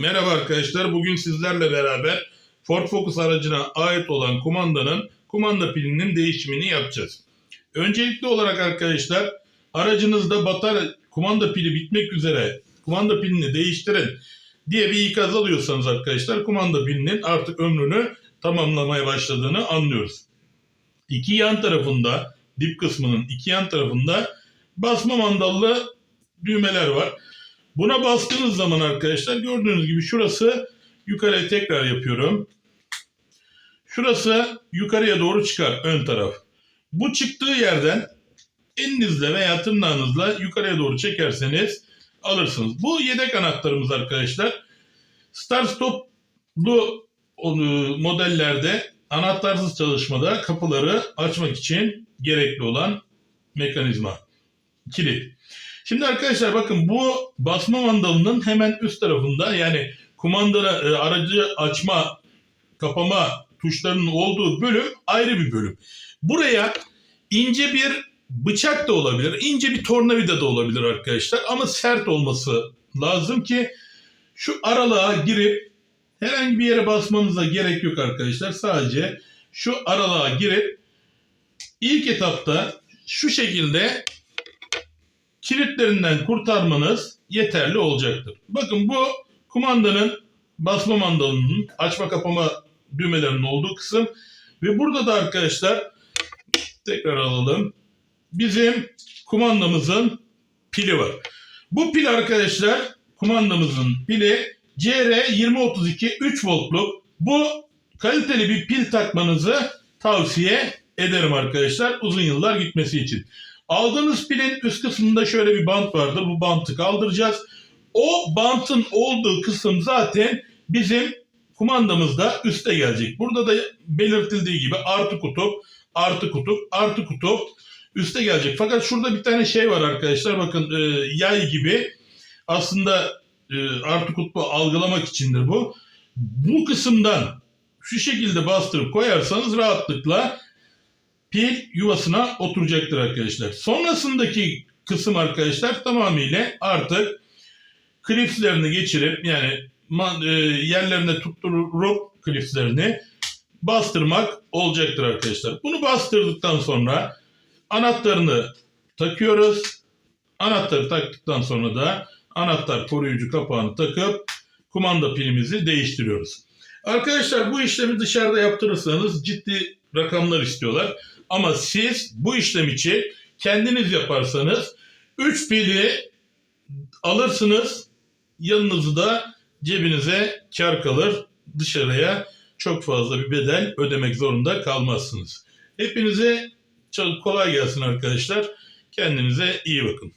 Merhaba arkadaşlar. Bugün sizlerle beraber Ford Focus aracına ait olan kumandanın kumanda pilinin değişimini yapacağız. Öncelikli olarak arkadaşlar aracınızda batarya kumanda pili bitmek üzere kumanda pilini değiştirin diye bir ikaz alıyorsanız arkadaşlar kumanda pilinin artık ömrünü tamamlamaya başladığını anlıyoruz. İki yan tarafında dip kısmının iki yan tarafında basma mandallı düğmeler var. Buna bastığınız zaman arkadaşlar gördüğünüz gibi şurası yukarıya tekrar yapıyorum. Şurası yukarıya doğru çıkar ön taraf. Bu çıktığı yerden elinizle veya tırnağınızla yukarıya doğru çekerseniz alırsınız. Bu yedek anahtarımız arkadaşlar. Start stoplu e, modellerde anahtarsız çalışmada kapıları açmak için gerekli olan mekanizma. Kilit. Şimdi arkadaşlar bakın bu basma mandalının hemen üst tarafında yani kumanda e, aracı açma, kapama tuşlarının olduğu bölüm ayrı bir bölüm. Buraya ince bir bıçak da olabilir, ince bir tornavida da olabilir arkadaşlar ama sert olması lazım ki şu aralığa girip herhangi bir yere basmanıza gerek yok arkadaşlar. Sadece şu aralığa girip ilk etapta şu şekilde kilitlerinden kurtarmanız yeterli olacaktır. Bakın bu kumandanın basma mandalının açma kapama düğmelerinin olduğu kısım ve burada da arkadaşlar tekrar alalım. Bizim kumandamızın pili var. Bu pil arkadaşlar kumandamızın pili CR2032 3 voltluk. Bu kaliteli bir pil takmanızı tavsiye ederim arkadaşlar uzun yıllar gitmesi için. Aldığınız pilin üst kısmında şöyle bir bant vardır. Bu bantı kaldıracağız. O bantın olduğu kısım zaten bizim kumandamızda üste gelecek. Burada da belirtildiği gibi artı kutup, artı kutup, artı kutup üste gelecek. Fakat şurada bir tane şey var arkadaşlar. Bakın e, yay gibi aslında e, artı kutbu algılamak içindir bu. Bu kısımdan şu şekilde bastırıp koyarsanız rahatlıkla pil yuvasına oturacaktır arkadaşlar. Sonrasındaki kısım arkadaşlar tamamıyla artık klipslerini geçirip yani e, yerlerine tutturup klipslerini bastırmak olacaktır arkadaşlar. Bunu bastırdıktan sonra anahtarını takıyoruz. Anahtarı taktıktan sonra da anahtar koruyucu kapağını takıp kumanda pilimizi değiştiriyoruz. Arkadaşlar bu işlemi dışarıda yaptırırsanız ciddi rakamlar istiyorlar. Ama siz bu işlem için kendiniz yaparsanız 3 pili alırsınız yanınızı da cebinize kar kalır. Dışarıya çok fazla bir bedel ödemek zorunda kalmazsınız. Hepinize çok kolay gelsin arkadaşlar. Kendinize iyi bakın.